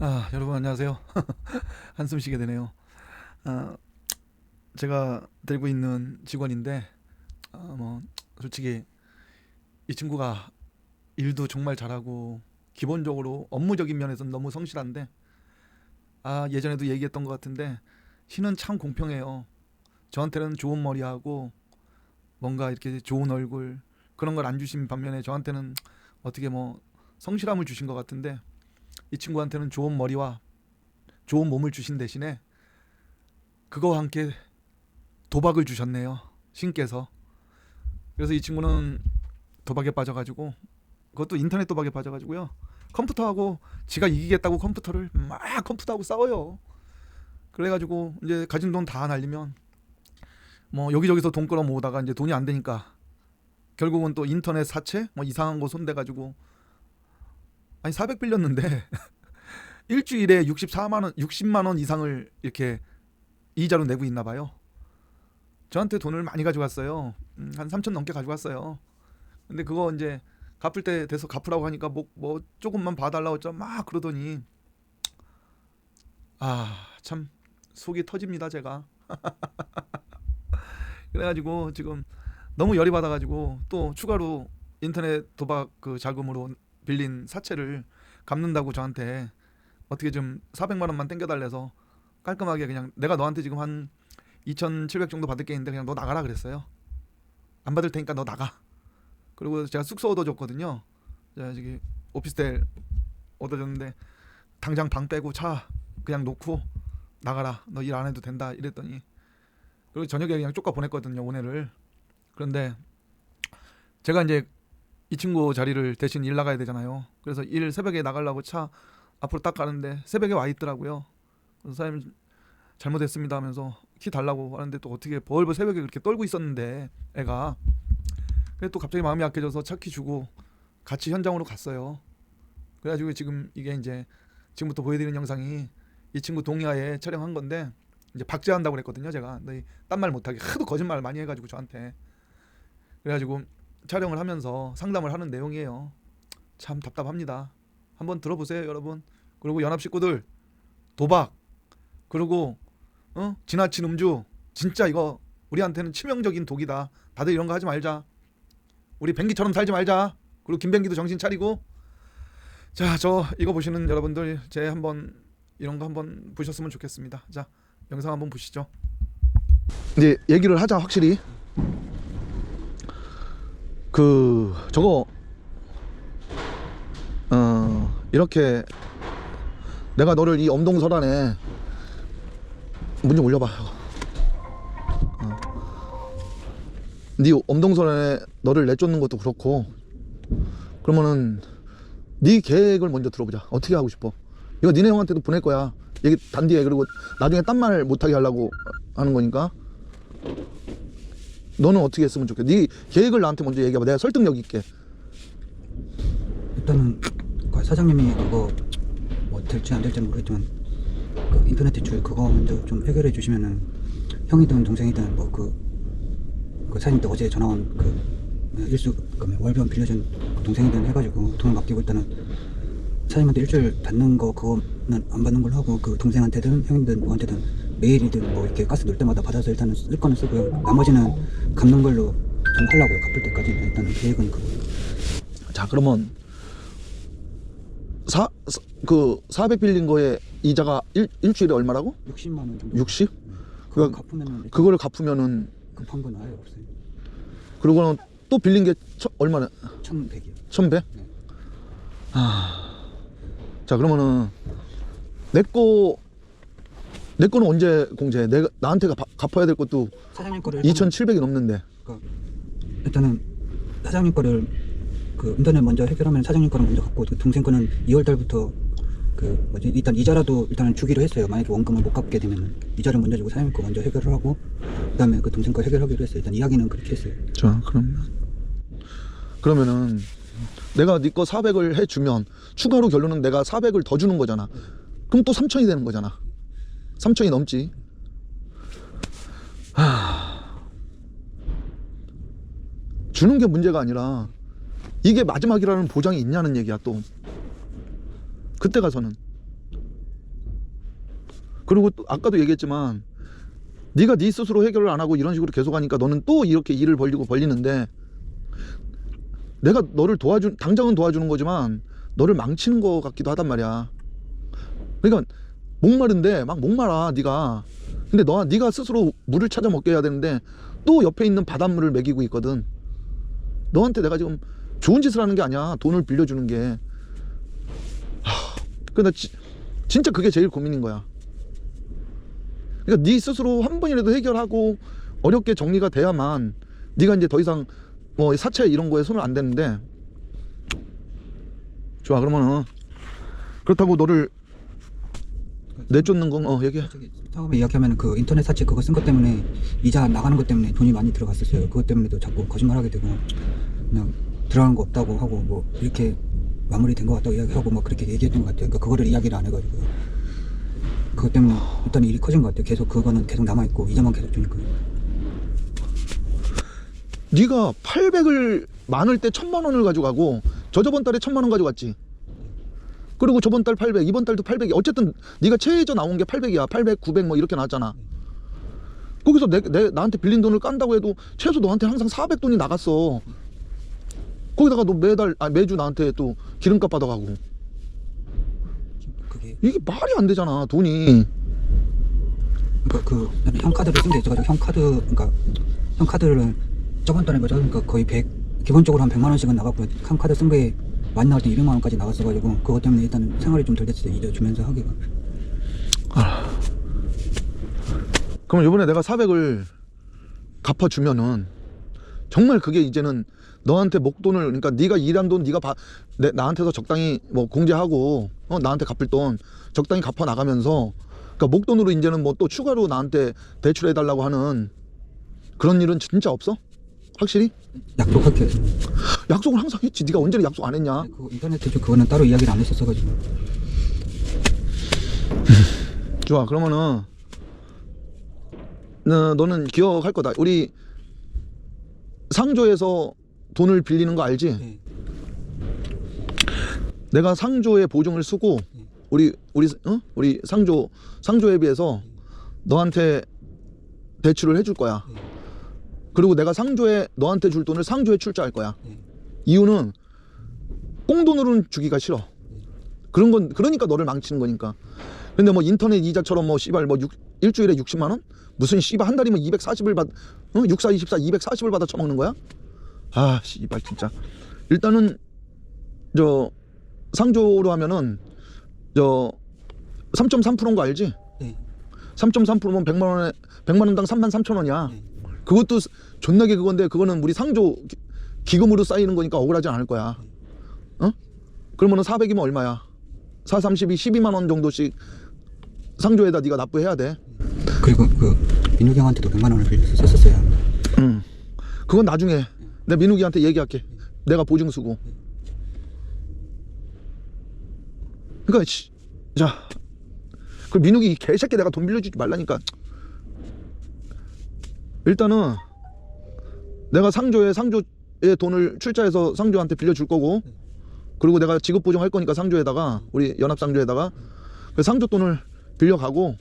아, 여러분 안녕하세요. 한숨 쉬게 되네요. 아, 제가 들고 있는 직원인데, 아, 뭐 솔직히 이 친구가 일도 정말 잘하고 기본적으로 업무적인 면에서는 너무 성실한데, 아 예전에도 얘기했던 것 같은데 신은 참 공평해요. 저한테는 좋은 머리하고 뭔가 이렇게 좋은 얼굴 그런 걸 안 주신 반면에 저한테는 어떻게 뭐 성실함을 주신 것 같은데 이 친구한테는 좋은 머리와 좋은 몸을 주신 대신에 그거와 함께 도박을 주셨네요. 신께서. 그래서 이 친구는 도박에 빠져가지고 그것도 인터넷 도박에 빠져가지고요. 컴퓨터하고 지가 이기겠다고 컴퓨터를 막 컴퓨터하고 싸워요. 그래가지고 이제 가진 돈 다 날리면 뭐 여기저기서 돈 끌어 모으다가 이제 돈이 안 되니까 결국은 또 인터넷 사채 뭐 이상한 거 손대가지고 아니 400 빌렸는데 일주일에 64만 원, 60만 원 이상을 이렇게 이자로 내고 있나 봐요. 저한테 돈을 많이 가져갔어요. 음, 한 3천 넘게 가져갔어요. 근데 그거 이제 갚을 때 돼서 갚으라고 하니까 뭐, 뭐 조금만 봐달라고 했죠. 막 그러더니 아 참 속이 터집니다 제가. 그래가지고 지금 너무 열이 받아가지고 또 추가로 인터넷 도박 그 자금으로 빌린 사채를 갚는다고 저한테 어떻게 좀 400만 원만 땡겨달래서 깔끔하게 그냥 내가 너한테 지금 한 2,700 정도 받을 게 있는데 그냥 너 나가라 그랬어요. 안 받을 테니까 너 나가. 그리고 제가 숙소 얻어줬거든요. 제가 저기 오피스텔 얻어줬는데 당장 방 빼고 차 그냥 놓고 나가라. 너 일 안 해도 된다. 이랬더니 그리고 저녁에 그냥 쫓아 보냈거든요. 오늘을. 그런데 제가 이제 이 친구 자리를 대신 일 나가야 되잖아요. 그래서 일 새벽에 나가려고 차 앞으로 딱 가는데 새벽에 와 있더라고요. 그래서 사장님 잘못했습니다 하면서 키 달라고 하는데 또 어떻게 벌벌 새벽에 그렇게 떨고 있었는데 애가 그래 또 갑자기 마음이 약해져서 차 키 주고 같이 현장으로 갔어요. 그래가지고 지금 이게 이제 지금부터 보여드리는 영상이 이 친구 동의하에 촬영한 건데 이제 박제한다고 그랬거든요 제가 너희 딴 말 못하게 하도 거짓말을 많이 해가지고 저한테 그래가지고 촬영을 하면서 상담을 하는 내용이에요. 참 답답합니다. 한번 들어보세요, 여러분. 그리고 연합 식구들 도박 그리고 어? 지나친 음주 진짜 이거 우리한테는 치명적인 독이다. 다들 이런 거 하지 말자. 우리 뱅기처럼 살지 말자. 그리고 김뱅기도 정신 차리고 자, 저 이거 보시는 여러분들 제 한번 이런 거 한번 보셨으면 좋겠습니다. 자, 영상 한번 보시죠. 이제 얘기를 하자 확실히. 그 저거 어 이렇게 내가 너를 이 엄동설안에 문 좀 올려봐. 어. 네 엄동설안에 너를 내쫓는 것도 그렇고 그러면은 네 계획을 먼저 들어보자. 어떻게 하고 싶어? 이거 니네 형한테도 보낼 거야. 얘기 단디에 그리고 나중에 딴 말 못하게 하려고 하는 거니까. 너는 어떻게 했으면 좋겠어? 네 계획을 나한테 먼저 얘기해봐. 내가 설득력 있게. 일단은 그 사장님이 그거 뭐 될지 안 될지 모르겠지만 그 인터넷 대출 그거 먼저 좀 해결해 주시면은 형이든 동생이든 뭐그 그 사장님도 어제 전화 온그 일수 그 월변 빌려준 그 동생이든 해가지고 돈을 맡기고 일단은 사장님한테 일주일 받는 거 그거는 안 받는 걸로 하고 그 동생한테든 형이든 누구한테든 매일이든 뭐 이렇게 가스 넣을 때마다 받아서 일단은 쓸 거는 쓰고요 나머지는 갚는 걸로 좀 하려고요 갚을 때까지 일단은 계획은 그거 자 그러면 사, 사- 그 400 빌린 거에 이자가 일, 일주일에 얼마라고? 60만 원 정도 60? 그거 그거- 갚으면은 그거를 갚으면은 급한 건 아예 없어요. 그러고는 또 빌린 게 천, 얼마나? 1100이요. 1100? 네. 아. 자 그러면은 내 거 내 거는 언제 공제해? 내가 나한테 가, 갚아야 될 것도 사장님 거를 일단은, 2,700이 넘는데. 일단은 사장님 거를 그 인터넷 먼저 해결하면 사장님 거는 먼저 갚고 그 동생 거는 2월 달부터 그 뭐지 일단 이자라도 일단은 주기로 했어요. 만약에 원금을 못 갚게 되면 이자를 먼저 주고 사장님 거 먼저 해결을 하고 그다음에 그 동생 거 해결하기로 했어요. 일단 이야기는 그렇게 했어요. 자 그러면 그러면은 내가 네 거 400을 해 주면 추가로 결론은 내가 400을 더 주는 거잖아. 그럼 또 3천이 되는 거잖아. 3천이 넘지. 하... 주는 게 문제가 아니라 이게 마지막이라는 보장이 있냐는 얘기야 또. 그때 가서는 그리고 또 아까도 얘기했지만 네가 네 스스로 해결을 안 하고 이런 식으로 계속 하니까 너는 또 이렇게 일을 벌리고 벌리는데 내가 너를 도와준 당장은 도와주는 거지만 너를 망치는 거 같기도 하단 말이야. 그러니까 목마른데 막 목마라 네가. 근데 너 네가 스스로 물을 찾아 먹게 해야 되는데 또 옆에 있는 바닷물을 먹이고 있거든. 너한테 내가 지금 좋은 짓을 하는 게 아니야. 돈을 빌려주는 게. 하, 근데 지, 진짜 그게 제일 고민인 거야. 그러니까 네 스스로 한 번이라도 해결하고 어렵게 정리가 돼야만 네가 이제 더 이상 뭐 사채 이런 거에 손을 안 대는데 좋아 그러면은 그렇다고 너를 내쫓는 건 어 얘기해 저기 처음에 이야기하면 그 인터넷 사채 그거 쓴 것 때문에 이자 나가는 것 때문에 돈이 많이 들어갔었어요. 그것 때문에도 자꾸 거짓말하게 되고 그냥 들어간 거 없다고 하고 뭐 이렇게 마무리된 것 같다고 이야기하고 뭐 그렇게 얘기했던 것 같아요. 그러니까 그거를 이야기를 안 해가지고 그것 때문에 일단 일이 커진 것 같아요. 계속 그거는 계속 남아 있고 이자만 계속 주니까. 네가 800을 많을 때 천만 원을 가져가고 저 저번 달에 천만 원 가져갔지 그리고 저번 달 800 이번 달도 800이 어쨌든 네가 최저 나온 게 800이야. 800 900 뭐 이렇게 나왔잖아. 거기서 내, 내 나한테 빌린 돈을 깐다고 해도 최소 너한테 항상 400 돈이 나갔어. 거기다가 너 매달 아 매주 나한테 또 기름값 받아가고. 그게 이게 말이 안 되잖아 돈이. 그러니까 그 나는 형 카드를 쓴 게 있어가지고 형 카드 그러니까 형 카드를 저번 달에 뭐죠? 그러니까 거의 100 기본적으로 한 100만 원씩은 나갔고 형 카드 쓴 거에 많이 나올 때 200만 원까지 나갔어가지고 그것 때문에 일단은 생활이 좀 덜 됐어요. 이자 주면서 하기가. 그럼 이번에 내가 400을 갚아주면은 정말 그게 이제는 너한테 목돈을 그러니까 네가 일한 돈 네가 바, 내, 나한테서 적당히 뭐 공제하고 어, 나한테 갚을 돈 적당히 갚아 나가면서 그러니까 목돈으로 이제는 뭐 또 추가로 나한테 대출해 달라고 하는 그런 일은 진짜 없어? 확실히? 약속할게요. 약속을 항상 했지 네가 언제 약속 안 했냐 그 인터넷 대출 그거는 따로 이야기를 안 했었어가지고. 좋아 그러면은 너, 너는 기억할 거다 우리 상조에서 돈을 빌리는 거 알지? 네. 내가 상조에 보증을 쓰고 우리 우리 어? 우리 상조 상조에 비해서 너한테 대출을 해줄 거야. 네. 그리고 내가 상조에 너한테 줄 돈을 상조에 출자할 거야. 네. 이유는 꽁돈으로는 주기가 싫어. 그런 건 그러니까 너를 망치는 거니까. 근데 뭐 인터넷 이자처럼 뭐 씨발 뭐 육- 일주일에 60만 원? 무슨 씨발 한 달이면 240을 받 어? 64 24 240을 받아 처먹는 거야? 아, 씨발 진짜. 일단은 저 상조로 하면은 저 3.3%인 거 알지? 네. 3.3%면 100만 원에 100만 원당 3만 3천 원이야. 네. 그것도 스- 존나게 그건데 그거는 우리 상조 기- 기금으로 쌓이는 거니까 억울하지 않을 거야. 어? 그러면은 400이면 얼마야? 4 30이 12만 원 정도씩 상조에다 네가 납부해야 돼. 그리고 그 민욱이 형한테도 100만 원을 빌려서 썼었어요. 응. 그건 나중에 내가 민욱이한테 얘기할게. 내가 보증 쓰고. 그러니까 씨, 자, 그 민욱이 이 개새끼 내가 돈 빌려주지 말라니까. 일단은 내가 상조에 상조에 돈을 출자해서 상조한테 빌려줄 거고, 그리고 내가 지급 보증할 거니까 상조에다가 우리 연합 상조에다가 그 상조 돈을 빌려가고,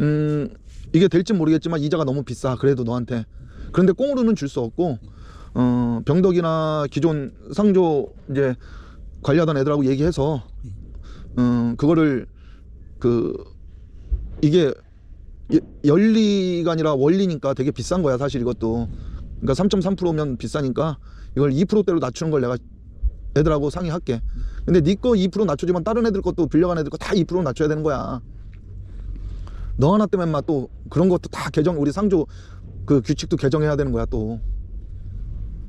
음 이게 될지 모르겠지만 이자가 너무 비싸. 그래도 너한테. 그런데 꽁으로는 줄 수 없고 어 병덕이나 기존 상조 이제 관리하던 애들하고 얘기해서 음 그거를 그 이게 예- 연리가 아니라 원리니까 되게 비싼 거야 사실 이것도 그러니까 3.3%면 비싸니까 이걸 2%대로 낮추는 걸 내가 애들하고 상의할게. 근데 네거2% 낮춰주면 다른 애들 것도 빌려간 애들 거 다 2% 낮춰야 되는 거야. 너 하나 때문에 막또 그런 것도 다 개정 우리 상조 그 규칙도 개정해야 되는 거야 또.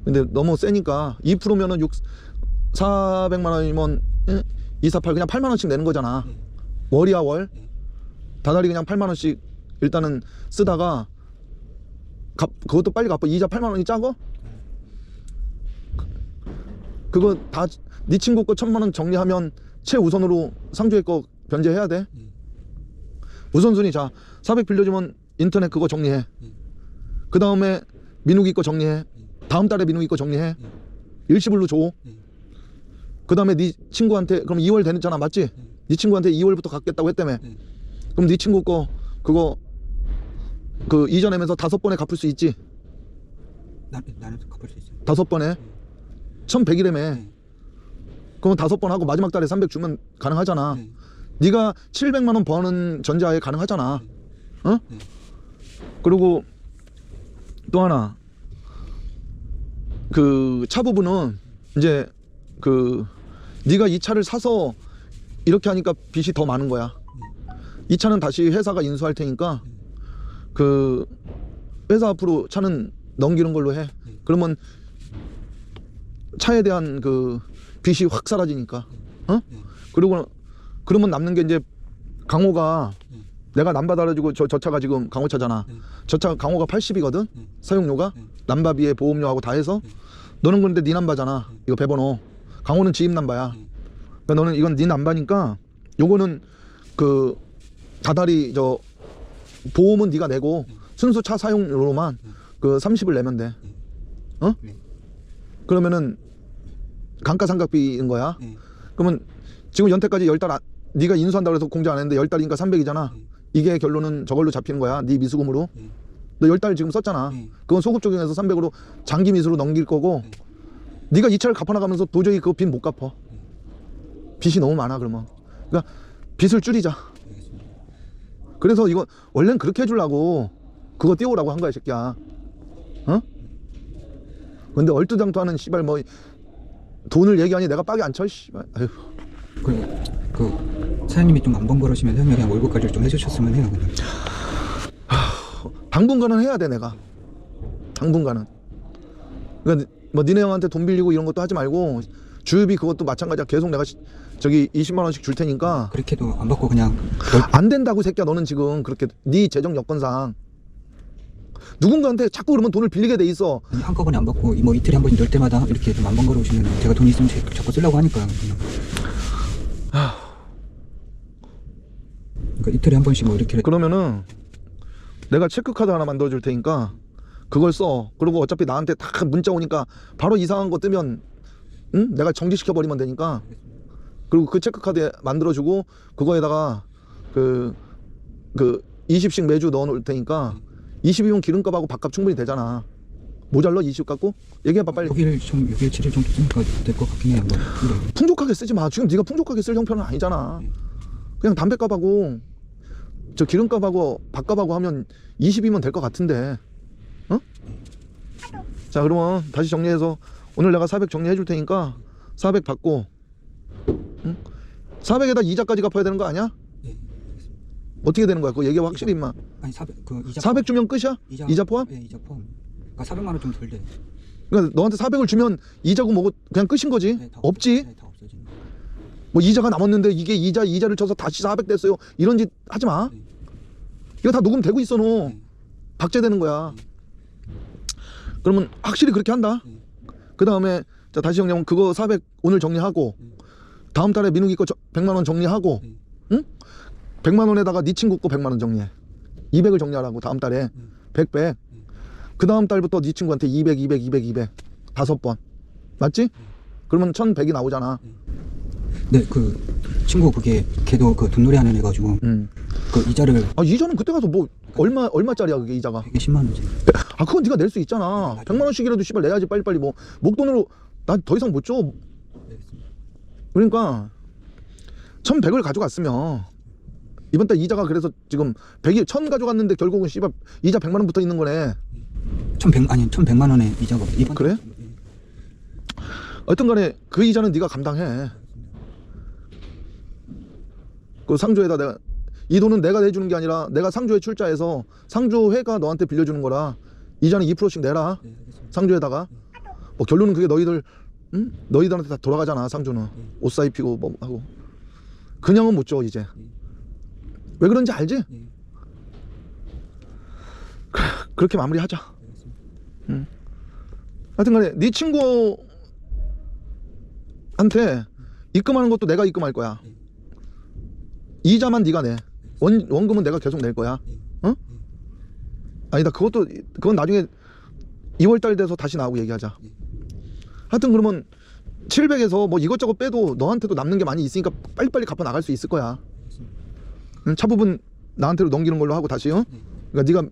근데 너무 세니까 2%면은 6 400만 원이면 248 그냥 8만 원씩 내는 거잖아. 월이야 월? 다달이 그냥 8만 원씩 일단은 쓰다가 갚 그것도 빨리 갚아. 이자 8만 원이 작어? 그거 다 네 친구 거 천만 원 정리하면 최우선으로 상조의 거 변제해야 돼. 우선순위 자 400 빌려주면 인터넷 그거 정리해. 그 다음에 민욱이 거 정리해. 다음 달에 민욱이 거 정리해. 일시불로 줘그 다음에 네 친구한테 그럼 2월 되잖아 맞지? 네 친구한테 2월부터 갚겠다고 했다며. 그럼 네 친구 거 그거 그 이전하면서 다섯 번에 갚을 수 있지? 나, 나는 갚을 수 있어. 다섯 번에 1100이라며 네. 그러면 다섯 번 하고 마지막 달에 300 주면 가능하잖아 네. 네가 700만 원 버는 전자에 가능하잖아 어? 네. 그리고 또 하나 그 차 부분은 이제 그 네가 이 차를 사서 이렇게 하니까 빚이 더 많은 거야 이 차는 다시 회사가 인수할 테니까 그 회사 앞으로 차는 넘기는 걸로 해. 그러면 차에 대한 그 빚이 확 사라지니까. 어? 그리고 그러면 남는 게 이제 강호가 내가 남받아가지고 저, 저 차가 지금 강호차잖아. 저 차 강호가 80이거든? 사용료가? 남바비에 보험료하고 다 해서? 너는 그런데 네 남바잖아. 이거 배번호. 강호는 지입 남바야. 그러니까 너는 이건 네 남바니까 요거는 그 다달이 저 보험은 네가 내고 순수 차 사용료로만 그 30을 내면 돼 어? 네. 그러면은 감가상각비인 거야 네. 그러면 지금 연태까지 열 달 안, 네가 인수한다고 해서 공제 안 했는데 열 달이니까 300이잖아. 이게 결론은 저걸로 잡히는 거야. 네 미수금으로. 네. 너열 달 지금 썼잖아. 네. 그건 소급 적용해서 300으로 장기 미수로 넘길 거고 네 가 이 차를 갚아나가면서 도저히 그 빚 못 갚아. 빚이 너무 많아 그러면. 그러니까 빚을 줄이자. 그래서 이거 원래는 그렇게 해주려고 그거 띄우라고 한 거야 이 새끼야. 어? 근데 얼토당토하는 씨발 뭐 돈을 얘기하니 내가 빡이 안 쳐. 씨발. 아휴. 그리고 그 사장님이 좀 안 번거로우시면 형이 그냥 월급 관리를 좀 해주셨으면 해요. 그냥. 당분간은 해야 돼 내가 당분간은 그러니까 뭐 니네 형한테 돈 빌리고 이런 것도 하지 말고 주유비 그것도 마찬가지야 계속 내가 시- 저기 20만 원씩 줄 테니까 그렇게도 안 받고 그냥 월, 안 된다고 새끼야 너는 지금 그렇게 네 재정 여건상 누군가한테 자꾸 그러면 돈을 빌리게 돼 있어 아니, 한꺼번에 안 받고 뭐 이틀에 한 번씩 넣을 때마다 이렇게 좀 안 번거로우시면 제가 돈 있으면 제- 자꾸 쓰려고 하니까 그냥. 그러니까 이틀에 한 번씩 뭐 이렇게 그러면은 내가 체크카드 하나 만들어 줄 테니까 그걸 써 그리고 어차피 나한테 다 문자 오니까 바로 이상한 거 뜨면 응? 내가 정지시켜 버리면 되니까 그리고 그 체크카드 만들어 주고 그거에다가 그 그 20씩 매주 넣어 놓을 테니까 20이면 기름값하고 밥값 충분히 되잖아 모자라 20 갖고 얘기해봐 빨리 6일 좀 6일 7일 정도 쓰니까 될 것 같긴 해요. 뭐. 근데 풍족하게 쓰지 마 지금 네가 풍족하게 쓸 형편은 아니잖아 그냥 담배값하고 저 기름값하고 밥값하고 하면 20이면 될 것 같은데 어? 자 그러면 다시 정리해서 오늘 내가 400 정리해 줄 테니까 400 받고 응? 400에다 이자까지 갚아야 되는 거 아니야? 예. 어떻게 되는 거야? 그거 얘기해 확실히 임마 아니 400 그 이자 400 주면 끝이야? 이자, 이자 포함? 예, 이자 포함. 그러니까 400만 원 좀 덜 돼. 그러니까 너한테 400을 주면 이자고 뭐고 그냥 끝인 거지 네, 다 없지? 네, 다 없어지는. 뭐 이자가 남았는데 이게 이자 이자를 쳐서 다시 400 됐어요 이런 짓 하지 마 네. 이거 다 녹음되고 있어 너 네. 박제되는 거야 그러면 확실히 그렇게 한다 네. 그 다음에 자 다시 정리하면 그거 400 오늘 정리하고 네. 다음 달에 민욱이 거 100만 원 정리하고 네. 응? 100만 원에다가 네 친구 거 100만 원 정리해. 200을 정리하라고 다음 달에. 100 100. 그 다음 달부터 네 친구한테 200 200 200 200 다섯 번. 맞지? 그러면 1100이 나오잖아. 네, 그 친구 그게 걔도 그 돈놀이 하는 애 가지고. 음. 그 이자를 아 이자는 그때 가서 뭐 얼마 얼마짜리야 그게 이자가? 110만 원째. 아 그건 네가 낼 수 있잖아. 100만 원씩이라도 씨발 내야지 빨리빨리 뭐. 목돈으로 난 더 이상 못 줘 그러니까 1100을 가져갔으면 이번 달 이자가 그래서 지금 100이 1000 가져갔는데 결국은 씨발 이자 100만 원 붙어 있는 거네 1100 아니 1100만 원에 이자가 없- 이번 그래? 예. 어떤 간에 그 이자는 네가 감당해 그 상조에다 내가 이 돈은 내가 내주는 게 아니라 내가 상조에 출자해서 상조회가 너한테 빌려주는 거라 이자는 2%씩 내라 네. 상조에다가 뭐 결론은 그게 너희들 응? 너희들한테 다 돌아가잖아 상조는 옷 사입히고 뭐 하고. 그냥은 못 줘 이제. 왜 그런지 알지? 예. 그렇게 마무리하자. 알겠습니다. 하여튼간에 네 친구한테 입금하는 것도 내가 입금할 거야. 네. 이자만 네가 내. 원, 원금은 내가 계속 낼 거야. 어? 아니다 그것도 그건 나중에 2월달 돼서 다시 나오고 얘기하자. 네. 하여튼 그러면 700에서 뭐 이것저것 빼도 너한테도 남는 게 많이 있으니까 빨리빨리 갚아 나갈 수 있을 거야. 응, 차 부분 나한테로 넘기는 걸로 하고 다시 어? 네. 그러니까 네가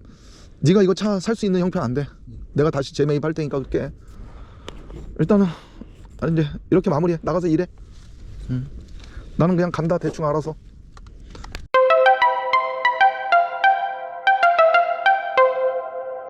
네가 이거 차 살 수 있는 형편 안 돼. 내가 다시 재매입할 테니까 그렇게 일단은 아니 이제 이렇게 마무리해 나가서 일해. 응. 나는 그냥 간다 대충 알아서.